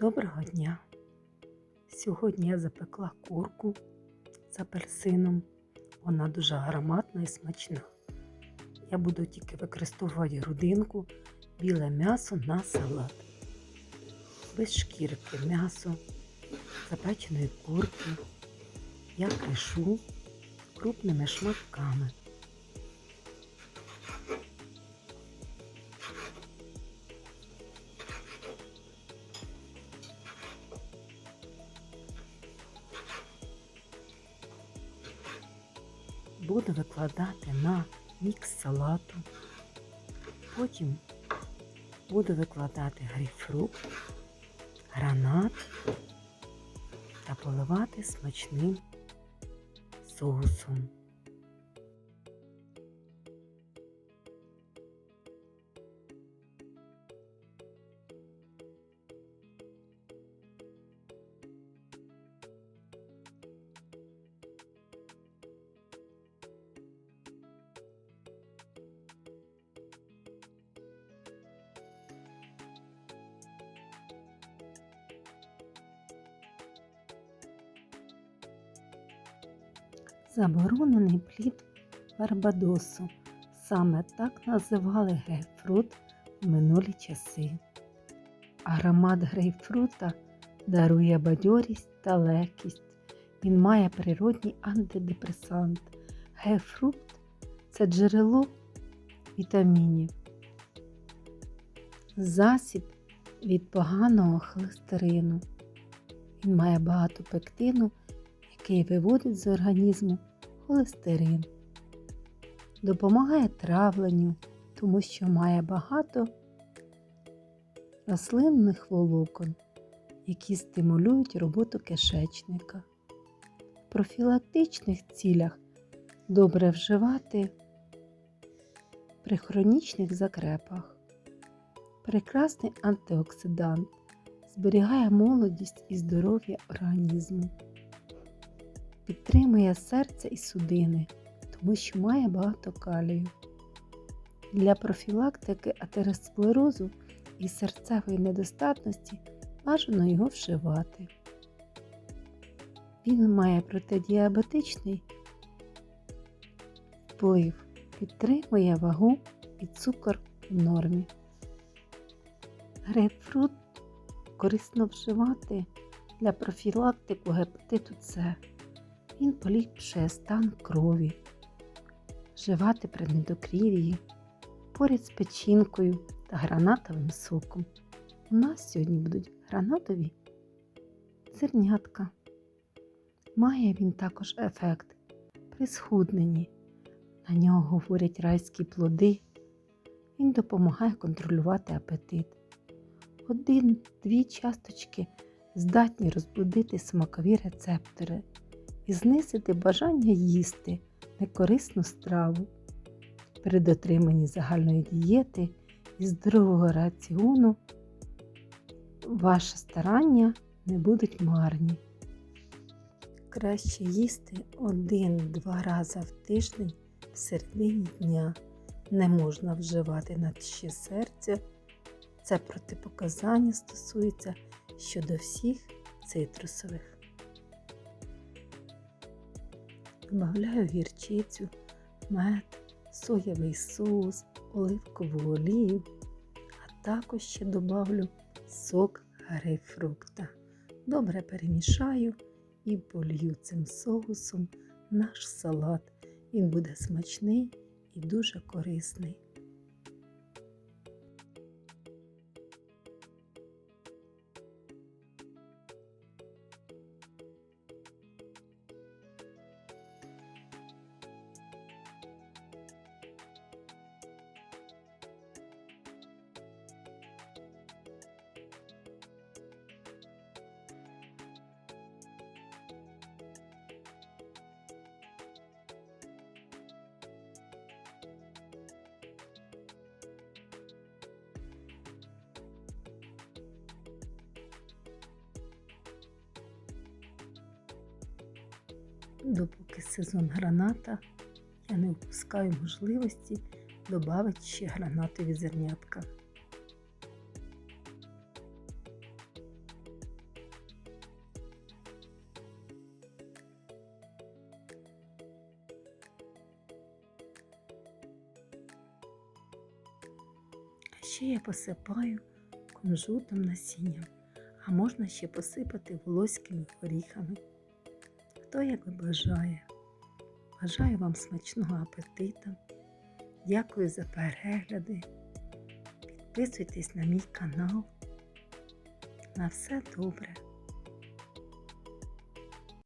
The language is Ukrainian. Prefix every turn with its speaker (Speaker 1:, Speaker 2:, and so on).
Speaker 1: Доброго дня! Сьогодні я запекла курку з апельсином. Вона дуже ароматна і смачна. Я буду тільки використовувати грудинку, біле м'ясо на салат. Без шкірки м'ясо, запеченої курки. Я кришу крупними шматками. Буду викладати на мікс салату. Потім буду викладати грейпфрут, гранат та поливати смачним соусом. Заборонений плід Барбадосу. Саме так називали грейпфрут в минулі часи. Аромат грейпфрута дарує бадьорість та легкість. Він має природній антидепресант. Грейпфрут – це джерело вітамінів. Засіб від поганого холестерину. Він має багато пектину, який виводить з організму холестерин. Допомагає травленню, тому що має багато рослинних волокон, які стимулюють роботу кишечника. В профілактичних цілях добре вживати при хронічних закрепах. Прекрасний антиоксидант зберігає молодість і здоров'я організму підтримує серце і судини, тому що має багато калію. Для профілактики атеросклерозу і серцевої недостатності бажано його вживати. Він має протидіабетичний вплив, підтримує вагу і цукор в нормі. Грейпфрут корисно вживати для профілактику гепатиту С. Він поліпшує стан крові, вживати при недокрів'ї, поряд з печінкою та гранатовим соком. У нас сьогодні будуть гранатові зернятка. Має він також ефект при схудненні. На нього говорять райські плоди. Він допомагає контролювати апетит. Один-дві часточки здатні розбудити смакові рецептори і знизити бажання їсти некорисну страву. При дотриманні загальної дієти і здорового раціону ваші старання не будуть марні. Краще їсти один-два рази в тиждень в середині дня. Не можна вживати надші серця. Це протипоказання стосується щодо всіх цитрусових. Добавляю гірчицю, мед, соєвий соус, оливкову олію, а також ще добавлю сок грейпфрукта. Добре перемішаю і полью цим соусом наш салат. Він буде смачний і дуже корисний. допоки сезон граната, я не впускаю можливості додати ще гранатові зернятка. А ще я посипаю кунжутом насінням, а можна ще посипати волоськими горіхами. Хто як бажає. Бажаю вам смачного апетиту. Дякую за перегляди. Підписуйтесь на мій канал. На все добре.